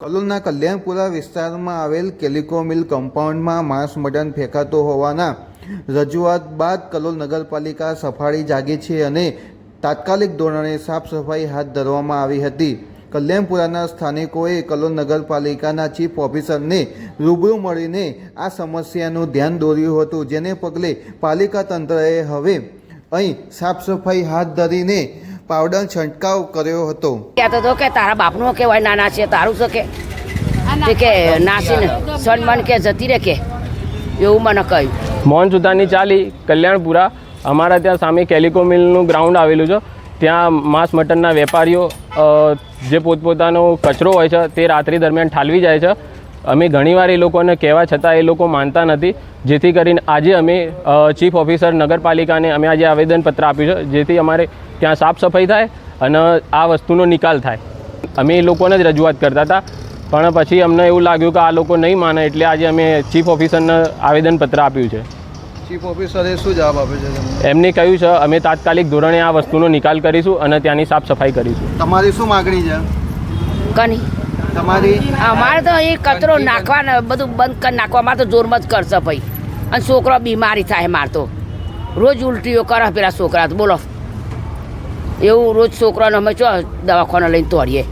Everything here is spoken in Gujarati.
કલોલના કલ્યાણપુરા વિસ્તારમાં આવેલ કેલિકો મિલ કમ્પાઉન્ડમાં માંસ મટન ફેંકાતો હોવાના રજૂઆત બાદ કલોલ નગરપાલિકા સફાળી જાગી છે અને તાત્કાલિક ધોરણે સાફ સફાઈ હાથ ધરવામાં આવી હતી. કલ્યાણપુરાના સ્થાનિકોએ કલોલ નગરપાલિકાના ચીફ ઓફિસરને રૂબરૂ મળીને આ સમસ્યાનું ધ્યાન દોર્યું હતું, જેને પગલે પાલિકા તંત્રએ હવે અહીં સાફ સફાઈ હાથ ધરીને પાવડર છંટકાવ કર્યો હતો. કહેતો હતો કે તારા બાપનો કહેવાય નાના છે તારું છે કે? કે નાસીને સન્માન કે જતી રહે કે? એવું મને કહ્યું. મોહન સુતારની ચાલી કલ્યાણપુરા. અમારા ત્યાં સામે કેલિકો મિલનું ગ્રાઉન્ડ આવેલું છે. ત્યાં માંસ મટનના વેપારીઓ જે પોતપોતાનો કચરો હોય છે તે રાત્રિ દરમિયાન ઠાલવી જાય છે. અમે ઘણીવાર એ લોકોને કહેવા છતાં એ લોકો માનતા નથી જેથી કરીને આજે અમે ચીફ ઓફિસર નગરપાલિકાને અમે આજે આવેદનપત્ર આપ્યું છે જેથી અમારે ત્યાં સાફ સફાઈ થાય અને આ વસ્તુનો નિકાલ થાય. અમે એ લોકોને જ રજૂઆત કરતા હતા પણ પછી અમને એવું લાગ્યું કે આ લોકો નહીં માને એટલે આજે અમે ચીફ ઓફિસરને આવેદનપત્ર આપ્યું છે. ચીફ ઓફિસરે શું જવાબ આપે છે એમને કહ્યું છે અમે તાત્કાલિક ધોરણે આ વસ્તુનો નિકાલ કરીશું અને ત્યાંની સાફ સફાઈ કરીશું. તમારી શું માગણી છે? કની. તમારી અમારે તો એ કચરો નાખવાના બધું બંધ કરી નાખવા. મારે તો જોરમાં જ કરશે ભાઈ. અને છોકરો બીમારી થાય મારે તો. રોજ ઉલટીઓ કરે પેલા છોકરા તો. બોલો. એવું રોજ છોકરાને અમે ચો દવાખાને લઈને તોડીએ.